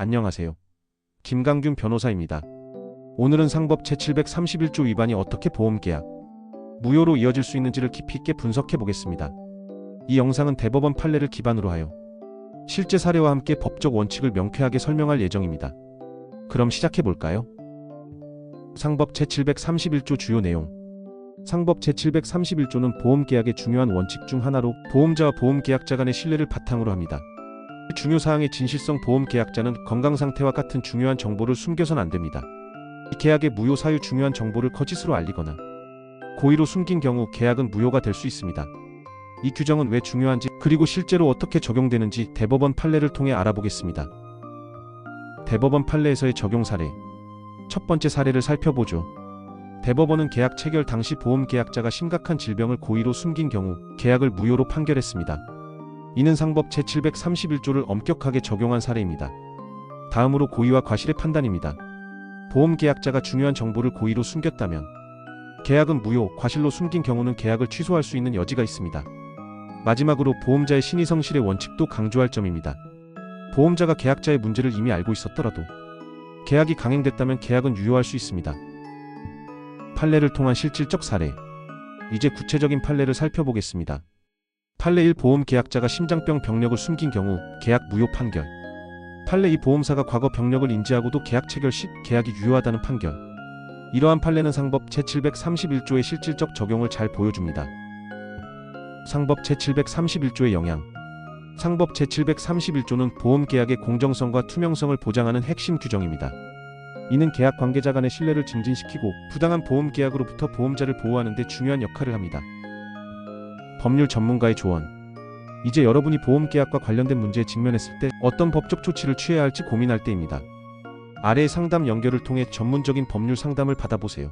안녕하세요. 김강균 변호사입니다. 오늘은 상법 제731조 위반이 어떻게 보험계약, 무효로 이어질 수 있는지를 깊이 있게 분석해 보겠습니다. 이 영상은 대법원 판례를 기반으로 하여 실제 사례와 함께 법적 원칙을 명쾌하게 설명할 예정입니다. 그럼 시작해 볼까요? 상법 제731조 주요 내용 상법 제731조는 보험계약의 중요한 원칙 중 하나로 보험자와 보험계약자 간의 신뢰를 바탕으로 합니다. 중요 사항의 진실성 보험 계약자는 건강 상태와 같은 중요한 정보를 숨겨선 안 됩니다. 이 계약의 무효 사유 중요한 정보를 거짓으로 알리거나 고의로 숨긴 경우 계약은 무효가 될 수 있습니다. 이 규정은 왜 중요한지 그리고 실제로 어떻게 적용되는지 대법원 판례를 통해 알아보겠습니다. 대법원 판례에서의 적용 사례 첫 번째 사례를 살펴보죠. 대법원은 계약 체결 당시 보험 계약자가 심각한 질병을 고의로 숨긴 경우 계약을 무효로 판결했습니다. 이는 상법 제731조를 엄격하게 적용한 사례입니다. 다음으로 고의와 과실의 판단입니다. 보험 계약자가 중요한 정보를 고의로 숨겼다면 계약은 무효, 과실로 숨긴 경우는 계약을 취소할 수 있는 여지가 있습니다. 마지막으로 보험자의 신의 성실의 원칙도 강조할 점입니다. 보험자가 계약자의 문제를 이미 알고 있었더라도 계약이 강행됐다면 계약은 유효할 수 있습니다. 판례를 통한 실질적 사례. 이제 구체적인 판례를 살펴보겠습니다. 판례 1 보험 계약자가 심장병 병력을 숨긴 경우 계약 무효 판결. 판례 2 보험사가 과거 병력을 인지하고도 계약 체결 시 계약이 유효하다는 판결. 이러한 판례는 상법 제731조의 실질적 적용을 잘 보여줍니다. 상법 제731조의 영향. 상법 제731조는 보험 계약의 공정성과 투명성을 보장하는 핵심 규정입니다. 이는 계약 관계자 간의 신뢰를 증진시키고 부당한 보험 계약으로부터 보험자를 보호하는 데 중요한 역할을 합니다. 법률 전문가의 조언. 이제 여러분이 보험 계약과 관련된 문제에 직면했을 때 어떤 법적 조치를 취해야 할지 고민할 때입니다. 아래의 상담 연결을 통해 전문적인 법률 상담을 받아보세요.